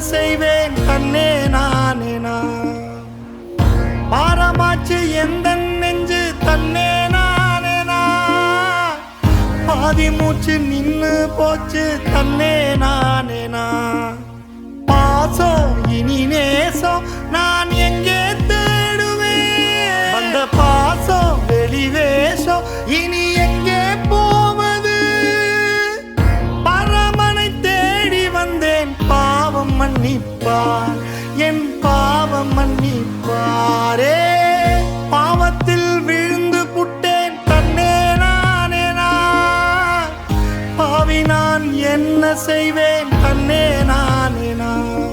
செய்வேன் கண்ணே நானே நான். பாரமாச்சு எந்த நெஞ்சு தன்னே நானே நான். பாதி மூச்சு நின்று போச்சு தன்னே நானே நான். என்ன செய்வேன்? தன்னே நானே நான்.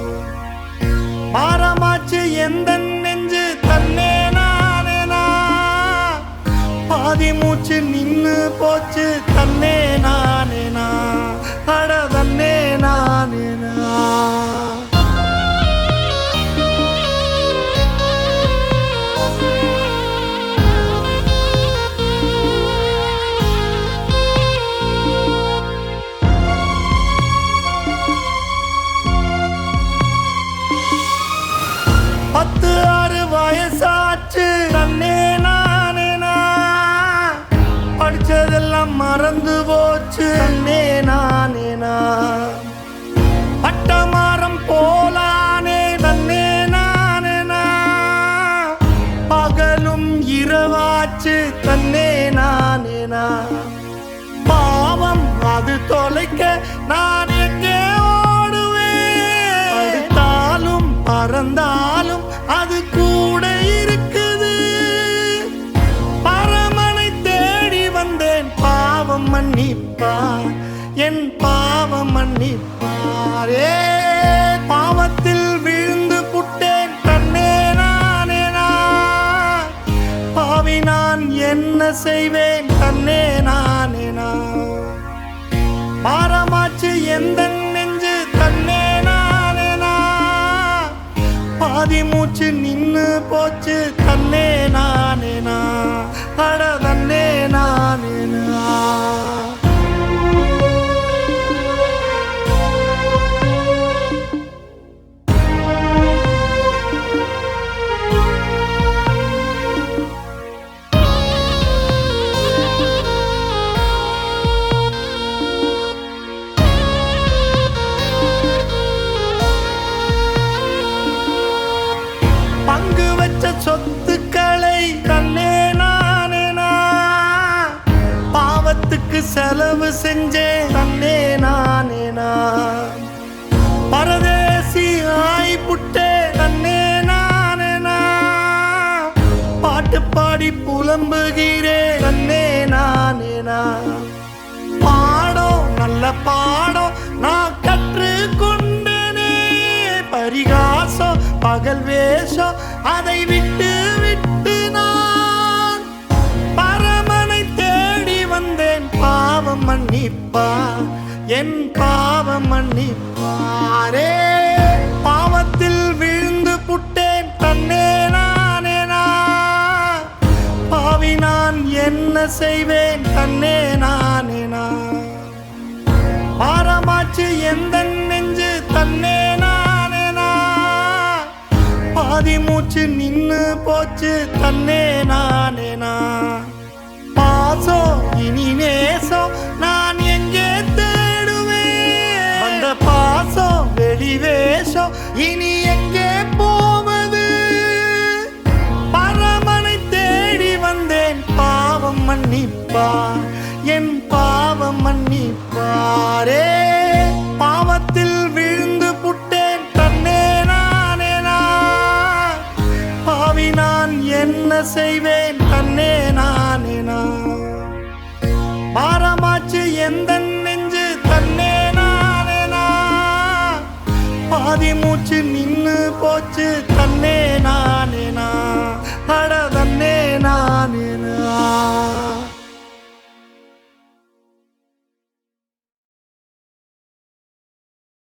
பாரமாச்சு எந்த நெஞ்சு? தன்னே நானே நான். பாதி மூச்சு நின்று போச்சு தன்னே மறந்து போச்சு. தன்னே நானே நான். பட்டமாரம் போலானே தன்னே நானே நான். பகலும் இரவாச்சு தன்னே நானே நான். பாவம் அது தொலைக்க நான் எங்கே ஓடுவேன்? பறந்தாலும் அது கூட இருக்கு. மன்னிப்பார். என் பாவம் மன்னிப்பாரே. பாவத்தில் விழுந்து புட்டேன். தன்னே நானே நான். பாவி நான் என்ன செய்வேன்? தன்னே நானே பாரமாச்சு எந்த நெஞ்சு? தன்னே நானே. பாதி மூச்சு நின்னு போச்சு. செலவு செஞ்சே தன்னே நானே நான். பரதேசி ஆய் புட்டே தன்னே நானே நான். பாட்டு பாடி புலம்புகிறே தன்னே நானே நான். பாடம் நல்ல பாடம் நான் கற்று கொண்டேனே பரிகாசம் பகல் வேஷம் அதை விட்டு என் பாவம் மன்னிப்பாரே. பாவத்தில் விழுந்து புட்டேன் தன்னே நானேனா பாவி நான் என்ன செய்வேன் தன்னே நானேனா பாரமாச்சு எந்த நெஞ்சு தன்னே நானேனா பாதி மூச்சு நின்னு போச்சு தன்னே நானேனா வெளிவேஷம் இனி எங்கே போவது? பரமனை தேடி வந்தேன் பாவம் மன்னிப்பார். என் பாவம் மன்னிப்பாரே. பாவத்தில் விழுந்து புட்டேன் தன்னே நானே நான். பாவி நான் என்ன செய்வேன்? பாதி மூச்சு நின்னு போச்சு தன்னே